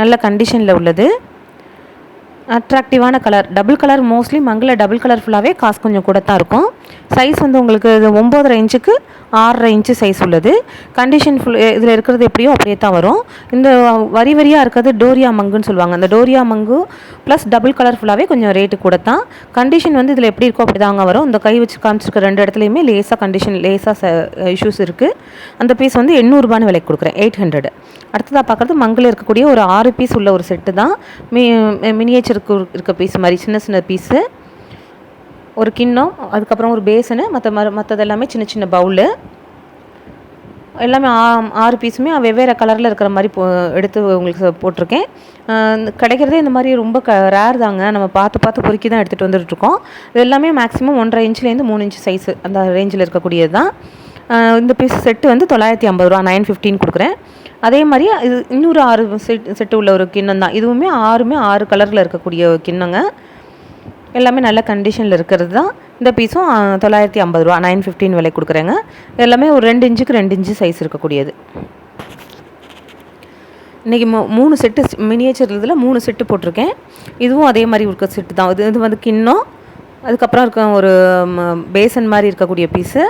நல்ல கண்டிஷனில் உள்ளது. அட்ராக்டிவான கலர் டபுள் கலர் மோஸ்ட்லி மங்கள டபுள் கலர் ஃபுல்லாகவே காசு கொஞ்சம் கூட தான் இருக்கும். சைஸ் வந்து உங்களுக்கு இது ஒம்போதரை இன்ச்சுக்கு ஆறரை இன்ச்சு சைஸ் உள்ளது. கண்டிஷன் ஃபுல் இதில் இருக்கிறது எப்படியோ அப்படியே தான் வரும். இந்த வரி வரியாக இருக்கிறது டோரியா மங்குன்னு சொல்லுவாங்க. அந்த டோரியா மங்கு ப்ளஸ் டபுள் கலர் ஃபுல்லாகவே கொஞ்சம் ரேட்டு கூட தான். கண்டிஷன் வந்து இதில் எப்படி இருக்கோ அப்படி தாங்க வரும். இந்த கை வச்சு காமிச்சிருக்க ரெண்டு இடத்துலையுமே லேசாக கண்டிஷன் லேசாக இஷ்யூஸ் இருக்குது அந்த பீஸ் வந்து எண்ணூறுபான்னு விலைக்கு கொடுக்குறேன். எயிட் ஹண்ட்ரட் அடுத்ததாக பார்க்குறது மங்கில் இருக்கக்கூடிய ஒரு ஆறு பீஸ் உள்ள ஒரு செட்டு தான். மி மினியேச்சருக்கு இருக்க பீஸ் மாதிரி சின்ன சின்ன பீஸு ஒரு கிண்ணம் அதுக்கப்புறம் ஒரு பேசனு மற்ற மறு மற்றது எல்லாமே சின்ன சின்ன பவுலு எல்லாமே ஆ- ஆறு பீஸுமே வெவ்வேறு கலரில் இருக்கிற மாதிரி போ எடுத்து உங்களுக்கு போட்டிருக்கேன். கிடைக்கிறதே இந்த மாதிரி ரொம்ப க ரேர் தாங்க. நம்ம பார்த்து பார்த்து பொறுக்கி தான் எடுத்துகிட்டு வந்துட்டுருக்கோம் இது எல்லாமே மேக்ஸிமம் ஒன்றரை இன்ச்லேருந்து மூணு இன்ச் சைஸு அந்த ரேஞ்சில் இருக்கக்கூடியது தான் இந்த பீஸ் செட்டு வந்து தொள்ளாயிரத்தி ஐம்பது ரூபா நைன் ஃபிஃப்டின் கொடுக்குறேன். அதே மாதிரி இது இன்னொரு ஆறு செட் செட்டு உள்ள ஒரு கிண்ணம் தான். இதுவுமே ஆறுமே ஆறு கலரில் இருக்கக்கூடிய ஒரு கிண்ணங்க. எல்லாமே நல்ல கண்டிஷனில் இருக்கிறது தான். இந்த பீஸும் தொள்ளாயிரத்தி ஐம்பது ரூபா நைன் ஃபிஃப்டின் விலை கொடுக்குறேங்க. எல்லாமே ஒரு ரெண்டு இன்ச்சுக்கு ரெண்டு இன்ச்சு சைஸ் இருக்கக்கூடியது. இன்றைக்கி மூ மூணு செட்டு மினியேச்சர் இதில் மூணு செட்டு போட்டிருக்கேன். இதுவும் அதே மாதிரி இருக்க செட்டு தான். இது இது வந்து கிண்ணம். அதுக்கப்புறம் இருக்க ஒரு பேசன் மாதிரி இருக்கக்கூடிய பீஸு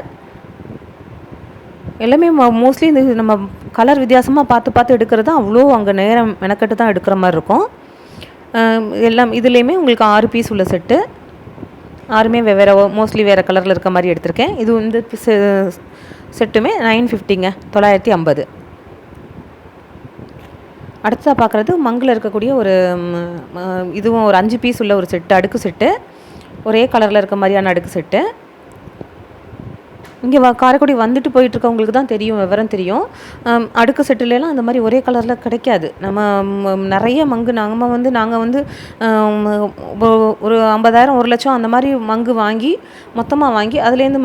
எல்லாமே மோஸ்ட்லி இந்த நம்ம கலர் வித்தியாசமாக பார்த்து பார்த்து எடுக்கிறது தான் அவ்வளோ அங்கே நேரம் மெனக்கட்டு தான் எடுக்கிற மாதிரி இருக்கும். எல்லாம் இதுலேயுமே உங்களுக்கு ஆறு பீஸ் உள்ள செட்டு ஆறுமே வெவ்வேறு மோஸ்ட்லி வேறு கலரில் இருக்க மாதிரி எடுத்திருக்கேன். இது இந்த செ- செட்டுமே நைன் ஃபிஃப்டிங்க தொள்ளாயிரத்தி ஐம்பது. அடுத்ததாக பார்க்குறது மங்கில் இருக்கக்கூடிய ஒரு இதுவும் ஒரு அஞ்சு பீஸ் உள்ள ஒரு செட்டு அடுக்கு செட்டு ஒரே கலரில் இருக்க மாதிரியான அடுக்கு செட்டு இங்கே காரைக்குடி வந்துட்டு போயிட்டு இருக்கவங்களுக்கு தான் தெரியும் விவரம் தெரியும். அடுக்கு செட்டுலலாம் அந்த மாதிரி ஒரே கலரில் கிடைக்காது. நம்ம நிறைய மங்கு நாங்கள் வந்து நாங்கள் வந்து ஒரு ஐம்பதாயிரம் ஒரு லட்சம் அந்த மாதிரி மங்கு வாங்கி மொத்தமாக வாங்கி அதுலேருந்து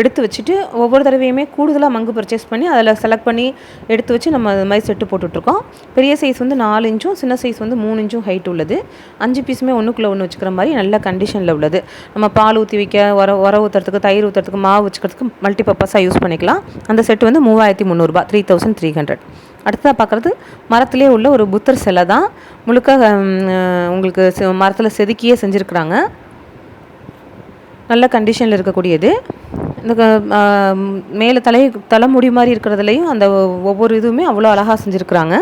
எடுத்து வச்சுட்டு ஒவ்வொரு தடவையுமே கூடுதலாக மங்கு பர்ச்சேஸ் பண்ணி அதில் செலக்ட் பண்ணி எடுத்து வச்சு நம்ம அது மாதிரி செட்டு போட்டுட்ருக்கோம். பெரிய சைஸ் வந்து நாலு இன்ச்சும் சின்ன சைஸ் வந்து மூணு இன்ச்சும் ஹைட் உள்ளது. அஞ்சு பீஸுமே ஒன்றுக்குள்ளே ஒன்று வச்சுக்கிற மாதிரி நல்ல கண்டிஷனில் உள்ளது. நம்ம பால் ஊற்றி வைக்க உர உர ஊற்றுறதுக்கு தயிர் ஊற்றுறதுக்கு மாவு வச்சுக்கிறதுக்கு மல்டிபர்பஸாக யூஸ் பண்ணிக்கலாம். அந்த செட்டு வந்து மூவாயிரத்தி முந்நூறுபா த்ரீ தௌசண்ட் த்ரீ ஹண்ட்ரட் அடுத்ததாக பார்க்குறது மரத்திலே உள்ள ஒரு புத்தர் சிலை தான். முழுக்க உங்களுக்கு மரத்தில் செதுக்கியே செஞ்சுருக்குறாங்க. நல்ல கண்டிஷனில் இருக்கக்கூடியது. இந்த மேலே தலை தலைமுடி மாதிரி இருக்கிறதுலையும் அந்த ஒவ்வொரு இதுவுமே அவ்வளோ அழகாக செஞ்சுருக்குறாங்க.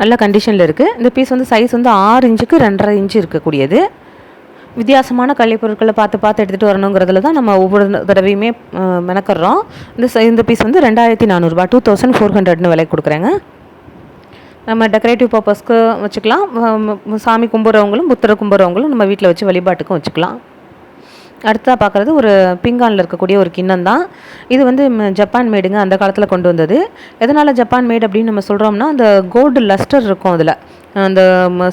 நல்ல கண்டிஷனில் இருக்குது இந்த பீஸ் வந்து சைஸ் வந்து ஆறு இன்ச்சுக்கு ரெண்டரை இன்ச்சு இருக்கக்கூடியது. வித்தியாசமான கலைப்பொருட்களை பார்த்து பார்த்து எடுத்துகிட்டு வரணுங்கிறதுல தான் நம்ம ஒவ்வொரு தடவையுமே மெனக்கிறோம் இந்த இந்த பீஸ் வந்து ரெண்டாயிரத்தி நானூறுரூபா டூ தௌசண்ட் ஃபோர் ஹண்ட்ரட்னு விலை கொடுக்குறேங்க. நம்ம டெக்கரேட்டிவ் பர்பஸ்க்கு வச்சுக்கலாம். சாமி கும்பிட்றவங்களும் புத்தரை கும்பிட்றவங்களும் நம்ம வீட்டில் வச்சு வழிபாட்டுக்கும் வச்சுக்கலாம். அடுத்ததாக பார்க்குறது ஒரு பிங்கானில் இருக்கக்கூடிய ஒரு கிண்ணம் தான். இது வந்து ஜப்பான் மேடுங்க அந்த காலத்தில் கொண்டு வந்தது. எதனால் ஜப்பான் மேடு அப்படின்னு நம்ம சொல்கிறோம்னா அந்த கோல்டு லஸ்டர் இருக்கும் அதில். அந்த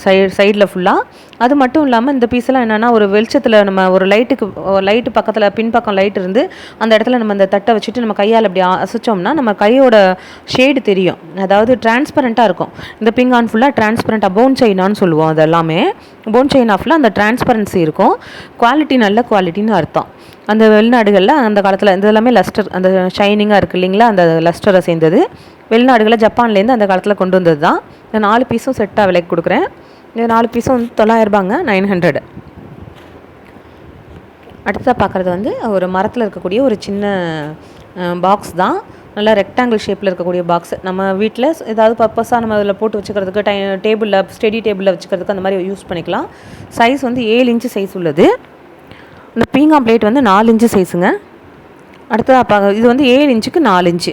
சைடு சைடில் ஃபுல்லாக அது மட்டும் இல்லாமல் இந்த பீஸெல்லாம் என்னென்னா ஒரு வெளிச்சத்தில் நம்ம ஒரு லைட்டுக்கு லைட்டு பக்கத்தில் பின்பக்கம் லைட் இருந்து அந்த இடத்துல நம்ம அந்த தட்டை வச்சுட்டு நம்ம கையால் அப்படி அசைச்சோம்னா நம்ம கையோட ஷேடு தெரியும். அதாவது டிரான்ஸ்பரண்ட்டாக இருக்கும். இந்த பிங்கான் ஃபுல்லாக டிரான்ஸ்பரண்ட்டாக போன் சைனான்னு சொல்லுவோம் அது எல்லாமே போன் செயினா ஃபுல்லாக அந்த டிரான்ஸ்பரன்சி இருக்கும். குவாலிட்டி நல்ல குவாலிட்டின்னு அர்த்தம். அந்த வெளிநாடுகளில் அந்த காலத்தில் இந்த எல்லாமே லஸ்டர் அந்த ஷைனிங்காக இருக்குது இல்லைங்களா? அந்த லஸ்டரை சேர்ந்தது. வெளிநாடுகளில் ஜப்பான்லேருந்து அந்த காலத்தில் கொண்டு வந்தது தான் இந்த நாலு பீஸும் செட்டாக விலைக்கு கொடுக்குறேன். இந்த நாலு பீஸும் வந்து தொள்ளாயிரரூபாங்க நைன் ஹண்ட்ரட் அடுத்ததாக பார்க்குறது வந்து ஒரு மரத்தில் இருக்கக்கூடிய ஒரு சின்ன பாக்ஸ் தான். நல்லா ரெக்டாங்கிள் ஷேப்பில் இருக்கக்கூடிய பாக்ஸ் நம்ம வீட்டில் ஏதாவது பர்பஸாக நம்ம அதில் போட்டு வச்சுக்கிறதுக்கு டை டேபிளில் ஸ்டெடி டேபிளில் வச்சுக்கிறதுக்கு அந்த மாதிரி யூஸ் பண்ணிக்கலாம். சைஸ் வந்து ஏழு இன்ச்சு சைஸ் உள்ளது. இந்த பீங்கா பிளேட் வந்து நாலு இன்ச்சு சைஸுங்க. அடுத்ததாக பார்க்க இது வந்து ஏழு இன்ச்சுக்கு நாலு இன்ச்சு.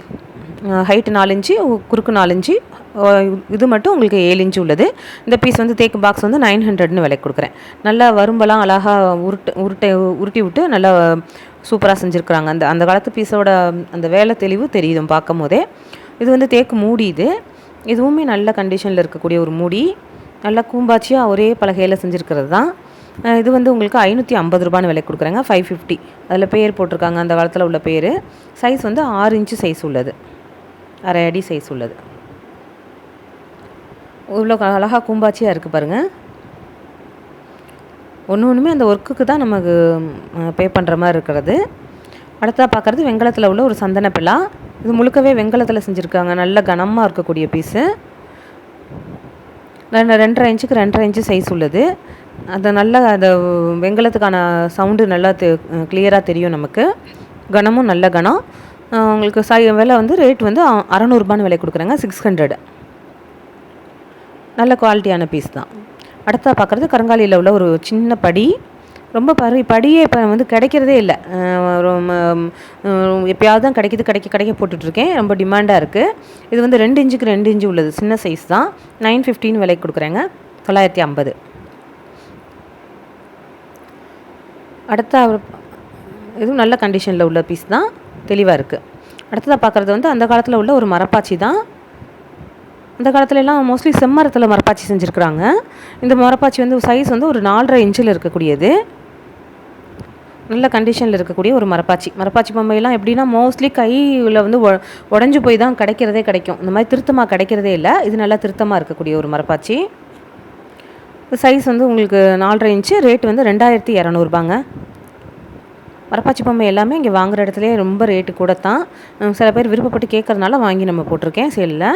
ஹைட்டு நாலு இன்ச்சு குறுக்கு நாலு இன்ச்சு. இது மட்டும் உங்களுக்கு ஏழு இன்ச்சு உள்ளது. இந்த பீஸ் வந்து தேக்கு பாக்ஸ் வந்து நைன் ஹண்ட்ரட்னு விலை கொடுக்குறேன். நல்லா வரும்பெல்லாம் அழகாக உருட்டு உருட்டை உருட்டி விட்டு நல்லா சூப்பராக செஞ்சுருக்குறாங்க. அந்த அந்த காலத்து பீஸோட அந்த வேலை தெளிவு தெரியுதும் பார்க்கும் போதே இது வந்து தேக்கு மூடி இது. இதுவுமே நல்ல கண்டிஷனில் இருக்கக்கூடிய ஒரு மூடி. நல்லா கூம்பாச்சியாக ஒரே பலகையில் செஞ்சுருக்கிறது தான். இது வந்து உங்களுக்கு ஐநூற்றி ஐம்பது ரூபான்னு விலை கொடுக்குறாங்க. ஃபைவ் ஃபிஃப்டி அதில் பேர் போட்டிருக்காங்க அந்த காலத்தில் உள்ள பேர். சைஸ் வந்து ஆறு இன்ச்சு சைஸ் உள்ளது. அரை அடி சைஸ் உள்ளது. இவ்வளோ அழகாக கூம்பாச்சியாக இருக்குது பாருங்கள் ஒன்று ஒன்றுமே அந்த ஒர்க்குக்கு தான் நமக்கு பே பண்ணுற மாதிரி இருக்கிறது. அடுத்ததாக பார்க்குறது வெங்கலத்தில் உள்ள ஒரு சந்தன பில்லா இது முழுக்கவே வெங்கலத்தில் செஞ்சுருக்காங்க. நல்ல கனமாக இருக்கக்கூடிய பீஸு ரெண்டு ரெண்டரை இன்ச்சுக்கு ரெண்டரை இன்ச்சு சைஸ் உள்ளது. அதை நல்லா அந்த வெங்கலத்துக்கான சவுண்டு நல்லா தெ கிளியராக தெரியும் நமக்கு. கனமும் நல்ல கனம். உங்களுக்கு சாய் விலை வந்து ரேட் வந்து அறநூறுபான்னு விலை கொடுக்குறாங்க. சிக்ஸ் ஹண்ட்ரட் நல்ல குவாலிட்டியான பீஸ் தான். அடுத்தா பார்க்குறது கருங்காலியில் உள்ள ஒரு சின்ன படி. ரொம்ப பரி படியே இப்போ வந்து கிடைக்கிறதே இல்லை. ரொம்ப, எப்பயாவது தான் கிடைக்கிது கிடைக்க கிடைக்க போட்டுட்ருக்கேன். ரொம்ப டிமாண்டாக இருக்குது இது வந்து ரெண்டு இன்ச்சுக்கு ரெண்டு இன்ச்சு உள்ளது. சின்ன சைஸ் தான். நைன் ஃபிஃப்டின் விலைக்கு கொடுக்குறாங்க. தொள்ளாயிரத்தி ஐம்பது. அடுத்த அவர் இதுவும் நல்ல கண்டிஷனில் உள்ள பீஸ் தான். தெளிவாக இருக்குது அடுத்ததாக பார்க்குறது வந்து அந்த காலத்தில் உள்ள ஒரு மரப்பாச்சி தான். அந்த காலத்துல எல்லாம் மோஸ்ட்லி செம்மரத்தில் மரப்பாச்சி செஞ்சுருக்குறாங்க. இந்த மரப்பாச்சி வந்து சைஸ் வந்து ஒரு நாலரை இன்ச்சில் இருக்கக்கூடியது. நல்ல கண்டிஷனில் இருக்கக்கூடிய ஒரு மரப்பாச்சி. மரப்பாச்சி பொம்மையெல்லாம் எப்படின்னா மோஸ்ட்லி கையில் வந்து உடஞ்சி போய் தான் கிடைக்கிறதே கிடைக்கும். இந்த மாதிரி திருத்தமாக கிடைக்கிறதே இல்லை. இது நல்லா திருத்தமாக இருக்கக்கூடிய ஒரு மரப்பாச்சி. சைஸ் வந்து உங்களுக்கு நாலரை இன்ச்சு ரேட் வந்து ரெண்டாயிரத்தி இரநூறுபாங்க. மரப்பாச்சி பொம்மை எல்லாமே இங்கே வாங்குற இடத்துலயே ரொம்ப ரேட்டு கூட தான். சில பேர் விருப்பப்பட்டு கேட்குறதுனால வாங்கி நம்ம போட்டிருக்கேன் சேலில்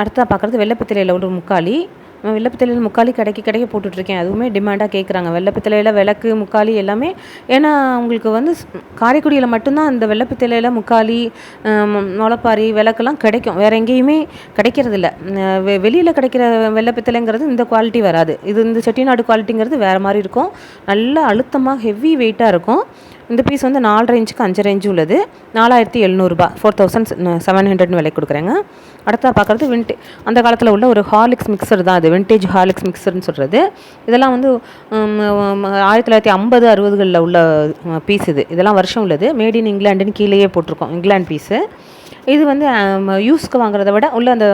அடுத்ததாக பார்க்குறது வெள்ளைப்பத்திரையில் ஒரு முக்காலி நான் முக்காலி கடைக்கு கடைக்கு போட்டுட்ருக்கேன். அதுவுமே டிமாண்டாக கேட்குறாங்க வெள்ளப்பித்தலையில் விளக்கு முக்காலி எல்லாமே. ஏன்னா உங்களுக்கு வந்து காரைக்குடியில் மட்டும்தான் இந்த வெள்ளைப்பித்தளையில் முக்காலி முளப்பாரி விளக்கெல்லாம் கிடைக்கும். வேறு எங்கேயுமே கிடைக்கிறதில்ல. வெ வெளியில் கிடைக்கிற வெள்ளைப்பித்தளைங்கிறது இந்த குவாலிட்டி வராது. இது இந்த செட்டிநாடு குவாலிட்டிங்கிறது வேறு மாதிரி இருக்கும். நல்ல அழுத்தமாக ஹெவி வெயிட்டாக இருக்கும். இந்த பீஸ் வந்து நாலு ரேஞ்சுக்கு அஞ்சு ரேஞ்சு உள்ளது. நாலாயிரத்தி எழுநூறுபா ஃபோர் தௌசண்ட் செவன் ஹண்ட்ரட்னு விலை கொடுக்குறேங்க. அடுத்தா பார்க்குறது வின்டே அந்த காலத்தில் உள்ள ஒரு ஹார்லிக்ஸ் மிக்சர் தான் அது. வின்டேஜ் ஹார்லிக்ஸ் மிக்சர்னு சொல்கிறது இதெல்லாம் வந்து ஆயிரத்தி தொள்ளாயிரத்தி ஐம்பது அறுபதுகளில் உள்ள பீஸ் இது. இதெல்லாம் வருஷம் உள்ளது. மேட் இன் இங்கிலாண்டுன்னு கீழேயே போட்டிருக்கோம். இங்கிலாந்து பீஸு இது வந்து யூஸ்க்கு வாங்குறத விட உள்ள அந்த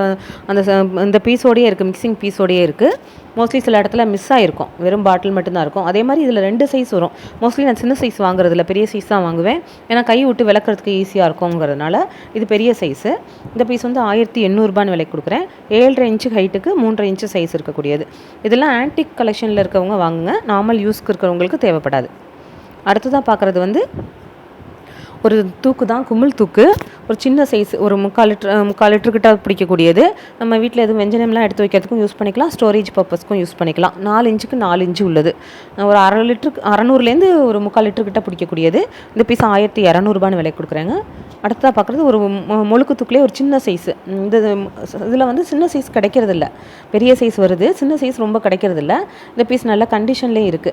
அந்த இந்த பீஸோடையே இருக்குது மிக்சிங் பீஸோடையே இருக்குது மோஸ்ட்லி சில இடத்துல மிஸ் ஆகிருக்கும் வெறும் பாட்டில் மட்டும்தான் இருக்கும். அதே மாதிரி இதில் ரெண்டு சைஸ் வரும். மோஸ்ட்லி நான் சின்ன சைஸ் வாங்குறதில்ல பெரிய சைஸ் தான் வாங்குவேன். ஏன்னா கை விட்டு விளக்குறதுக்கு ஈஸியாக இருக்குங்கிறதுனால இது பெரிய சைஸு இந்த பீஸ் வந்து ஆயிரத்தி எண்ணூறுபான்னு விலைக்கு கொடுக்குறேன். ஏழரை இன்ச்சு ஹைட்டுக்கு மூன்றரை இன்ச்சு சைஸ் இருக்கக்கூடியது. இதெல்லாம் ஆன்டிக் கலெக்ஷனில் இருக்கவங்க வாங்குங்க. நார்மல் யூஸ்க்கு இருக்கிறவங்களுக்கு தேவைப்படாது. அடுத்ததாக பார்க்குறது வந்து ஒரு தூக்கு தான் குமிழ் தூக்கு. ஒரு சின்ன சைஸ் ஒரு முக்கால் லிட்டர் முக்கால் லிட்டர்கிட்ட பிடிக்கக்கூடியது. நம்ம வீட்டில் எதுவும் வெஞ்சனம்லாம் எடுத்து வைக்கிறதுக்கும் யூஸ் பண்ணிக்கலாம். ஸ்டோரேஜ் பர்பஸ்க்கும் யூஸ் பண்ணிக்கலாம். நாலு இன்ச்சுக்கு நாலு இன்ச்சு உள்ளது. ஒரு அரை லிட்டருக்கு அறநூறுலேருந்து ஒரு முக்கால் லிட்டர்கிட்ட பிடிக்கக்கூடியது. இந்த பீஸ் ஆயிரத்தி இரநூறுபான்னு விலை கொடுக்குறாங்க. அடுத்ததாக பார்க்குறது ஒரு மு- முழுக்கு ஒரு சின்ன சைஸு இந்த இதில் வந்து சின்ன சைஸ் கிடைக்கிறதில்ல. பெரிய சைஸ் வருது. சின்ன சைஸ் ரொம்ப கிடைக்கிறதில்ல. இந்த பீஸ் நல்ல கண்டிஷன்லேயும் இருக்குது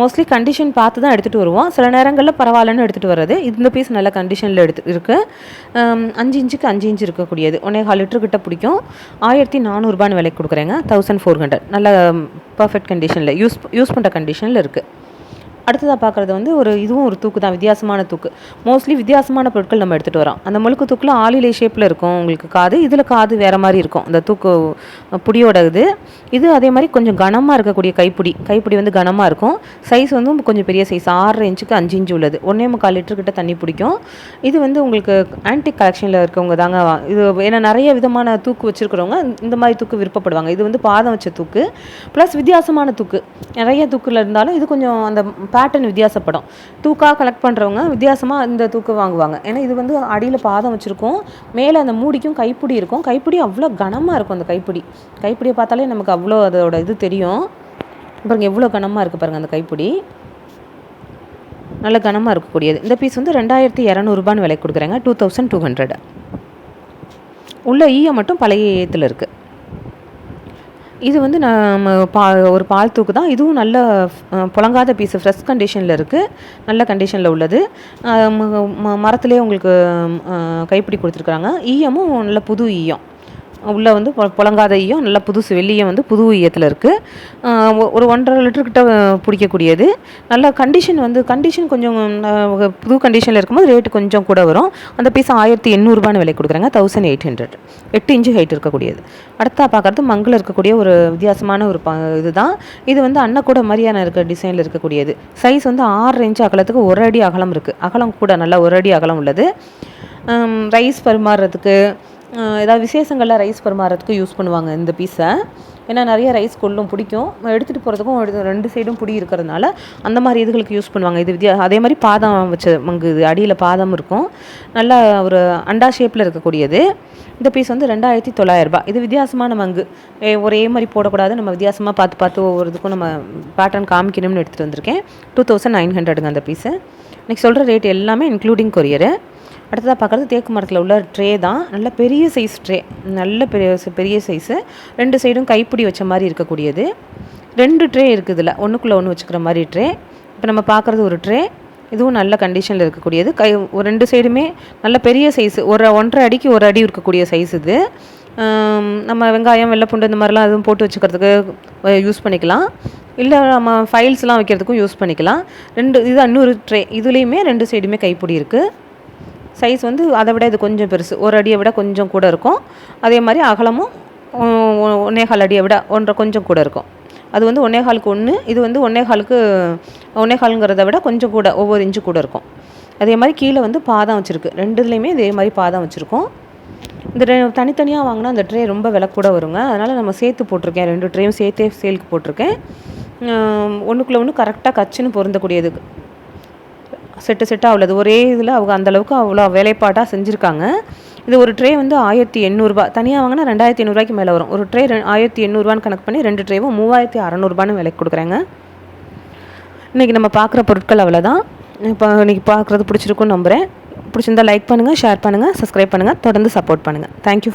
மோஸ்ட்லி கண்டிஷன் பார்த்து தான் எடுத்துகிட்டு வருவோம். சில நேரங்களில் பரவாயில்லன்னு எடுத்துகிட்டு வர்றது. இந்த பீஸ் நல்ல கண்டிஷனில் எடுத்து இருக்குது அஞ்சு இன்ச்சுக்கு அஞ்சு இன்ச்சு இருக்கக்கூடியது. ஒன்றே கால் லிட்டர் கிட்ட பிடிக்கும். ஆயிரத்தி நானூறுபான்னு விலைக்கு கொடுக்குறேங்க. தௌசண்ட் ஃபோர் ஹண்ட்ரட் நல்ல பர்ஃபெக்ட் கண்டிஷனில் யூஸ் யூஸ் பண்ணுற கண்டிஷனில் இருக்குது அடுத்ததாக பார்க்குறது வந்து ஒரு இதுவும் ஒரு தூக்கு தான் வித்தியாசமான தூக்கு. மோஸ்ட்லி வித்தியாசமான பொருட்கள் நம்ம எடுத்துகிட்டு வரோம். அந்த முழுக்கு தூக்கில் ஆளிலை ஷேப்பில் இருக்கும் உங்களுக்கு காது இதில் காது வேறு மாதிரி இருக்கும். அந்த தூக்கு புடியோட இது. இது அதே மாதிரி கொஞ்சம் கனமாக இருக்கக்கூடிய கைப்பிடி. கைப்பிடி வந்து கனமாக இருக்கும். சைஸ் வந்து கொஞ்சம் பெரிய சைஸ் ஆறரை இன்ச்சுக்கு அஞ்சு இன்ச்சு உள்ளது. ஒன்றே முக்கால் லிட்டர் கிட்ட தண்ணி பிடிக்கும். இது வந்து உங்களுக்கு ஆன்டிக் கலெக்ஷனில் இருக்கவங்க தாங்க இது ஏன்னா நிறைய விதமான தூக்கு வச்சுருக்கிறவங்க இந்த மாதிரி தூக்கு விருப்பப்படுவாங்க. இது வந்து பாதம் வச்ச தூக்கு. ப்ளஸ் வித்தியாசமான தூக்கு. நிறைய தூக்கில் இருந்தாலும் இது கொஞ்சம் அந்த பேட்டர்ன் வித்தியாசப்படும். தூக்காக கலெக்ட் பண்ணுறவங்க வித்தியாசமாக இந்த தூக்கு வாங்குவாங்க. ஏன்னா இது வந்து அடியில் பாதம் வச்சுருக்கோம். மேலே அந்த மூடிக்கும் கைப்பிடி இருக்கும். கைப்பிடி அவ்வளோ கனமாக இருக்கும் அந்த கைப்பிடி. கைப்பிடியை பார்த்தாலே நமக்கு அவ்வளோ அதோட இது தெரியும். பாருங்க எவ்வளோ கனமாக இருக்குது பாருங்கள் அந்த கைப்பிடி. நல்ல கனமாக இருக்கக்கூடியது. இந்த பீஸ் வந்து ரெண்டாயிரத்தி இரநூறுபான்னு விலை கொடுக்குறாங்க. Two thousand two hundred. உள்ள ஈயம் மட்டும் பழைய ஏத்தில் இருக்குது இது வந்து நம்ம பா ஒரு பால் தூக்கு தான். இதுவும் நல்ல புழங்காத பீஸு ஃப்ரெஷ் கண்டிஷனில் இருக்குது நல்ல கண்டிஷனில் உள்ளது. மரத்துலேயே உங்களுக்கு கைப்பிடி கொடுத்துருக்குறாங்க ஈயமும் நல்ல புது ஈயம். உள்ளே வந்து புழங்காதையும் நல்லா புதுசு வெள்ளியும் வந்து புது ஈயத்தில் இருக்குது ஒரு ஒன்றரை லிட்டர் கிட்ட பிடிக்கக்கூடியது. நல்லா கண்டிஷன் வந்து கண்டிஷன் கொஞ்சம் புது கண்டிஷனில் இருக்கும்போது ரேட்டு கொஞ்சம் கூட வரும். அந்த பீஸ் ஆயிரத்தி எண்ணூறுபான்னு விலை கொடுக்குறாங்க. தௌசண்ட் எயிட் ஹண்ட்ரட் எட்டு இன்ச்சு ஹைட் இருக்கக்கூடியது. அடுத்தா பார்க்குறது மங்கில் இருக்கக்கூடிய ஒரு வித்தியாசமான ஒரு ப இதுதான். இது வந்து அன்னக்கூட மாதிரியான இருக்க டிசைனில் இருக்கக்கூடியது. சைஸ் வந்து ஆறு இன்ச்சு அகலத்துக்கு ஒரு அடி அகலம் இருக்குது அகலம் கூட நல்லா ஒரு அடி அகலம் உள்ளது. ரைஸ் பரிமாறுறதுக்கு ஏதாவது விசேஷங்களில் ரைஸ் பரிமாறதுக்கு யூஸ் பண்ணுவாங்க இந்த பீஸை ஏன்னா நிறைய ரைஸ் கொள்ளும் பிடிக்கும். எடுத்துகிட்டு போகிறதுக்கும் ரெண்டு சைடும் பிடி இருக்கிறதுனால அந்த மாதிரி இதுகளுக்கு யூஸ் பண்ணுவாங்க. இது வித்தியா அதே மாதிரி பாதம் வச்ச மங்கு இது அடியில் பாதம் இருக்கும். நல்லா ஒரு அண்டா ஷேப்பில் இருக்கக்கூடியது. இந்த பீஸ் வந்து ரெண்டாயிரத்தி தொள்ளாயிரரூபா இது வித்தியாசமான மங்கு ஒரே மாதிரி போடக்கூடாது. நம்ம வித்தியாசமாக பார்த்து பார்த்து ஒவ்வொரு இதுக்கும் நம்ம பேட்டர்ன் காமிக்கணும்னு எடுத்துகிட்டு வந்திருக்கேன். டூ தௌசண்ட் நைன் ஹண்ட்ரடுங்க அந்த பீஸு இன்றைக்கி சொல்கிற ரேட் எல்லாமே இன்க்ளூடிங் கொரியரு அடுத்ததாக பார்க்குறது தேக்கு மரத்தில் உள்ள ட்ரே தான். நல்ல பெரிய சைஸ் ட்ரே நல்ல பெரிய பெரிய சைஸு ரெண்டு சைடும் கைப்பிடி வச்ச மாதிரி இருக்கக்கூடியது. ரெண்டு ட்ரே இருக்குது இதில் ஒன்றுக்குள்ளே ஒன்று வச்சுக்கிற மாதிரி ட்ரே இப்போ நம்ம பார்க்குறது ஒரு ட்ரே இதுவும் நல்ல கண்டிஷனில் இருக்கக்கூடியது. கை ஒரு ரெண்டு சைடுமே நல்ல பெரிய சைஸு ஒரு ஒன்றரை அடிக்கு ஒரு அடி இருக்கக்கூடிய சைஸ் இது. நம்ம வெங்காயம் வெள்ளைப்பூண்டு இந்த மாதிரிலாம் எதுவும் போட்டு வச்சுக்கிறதுக்கு யூஸ் பண்ணிக்கலாம். இல்லை நம்ம ஃபைல்ஸ்லாம் வைக்கிறதுக்கும் யூஸ் பண்ணிக்கலாம். ரெண்டு இது இன்னொரு ட்ரே இதுலேயுமே ரெண்டு சைடுமே கைப்பிடி இருக்குது சைஸ் வந்து அதை விட இது கொஞ்சம் பெருசு. ஒரு அடியை விட கொஞ்சம் கூட இருக்கும். அதே மாதிரி அகலமும் ஒன்னேகால் அடியை விட ஒன்றரை கொஞ்சம் கூட இருக்கும். அது வந்து ஒன்னேகாலுக்கு ஒன்று இது வந்து ஒன்னேகாலுக்கு ஒன்னேகாலுங்கிறத விட கொஞ்சம் கூட ஒவ்வொரு இன்ச்சு கூட இருக்கும். அதே மாதிரி கீழே வந்து பாதம் வச்சுருக்கு. ரெண்டுலேயுமே இதே மாதிரி பாதம் வச்சுருக்கோம். இந்த தனித்தனியாக வாங்கினா அந்த ட்ரே ரொம்ப விலை கூட வருங்க. அதனால் நம்ம சேர்த்து போட்டிருக்கேன். ரெண்டு ட்ரேயும் சேர்த்தே சேலுக்கு போட்டிருக்கேன். ஒன்றுக்குள்ளே ஒன்று கரெக்டாக கச்சுன்னு பொருந்தக்கூடியது செட்டு செட்டாக உள்ளது. ஒரே இதில் அவங்க அந்தளவுக்கு அவ்வளோ வேலைப்பாட்டாக செஞ்சுருக்காங்க. இது ஒரு ட்ரே வந்து ஆயிரத்தி எண்ணூறுரூபா தனியாக வாங்கினா ரெண்டாயிரத்தி எண்ணூறுபாய்க்கு மேலே வரும். ஒரு ட்ரே ஆயிரத்தி எண்ணூறுபான்னு கணக்கு பண்ணி ரெண்டு ட்ரேவும் மூவாயிரத்தி அறநூறுபான்னு விலைக்கு கொடுக்குறாங்க. இன்றைக்கி நம்ம பார்க்குற பொருட்கள் அவ்வளோதான் இப்போ இன்றைக்கி பார்க்குறது பிடிச்சிருக்குன்னு நம்புகிறேன் பிடிச்சிருந்தா லைக் பண்ணுங்கள் ஷேர் பண்ணுங்கள் சப்ஸ்கிரைப் பண்ணுங்கள் தொடர்ந்து சப்போர்ட் பண்ணுங்கள் தேங்க்யூ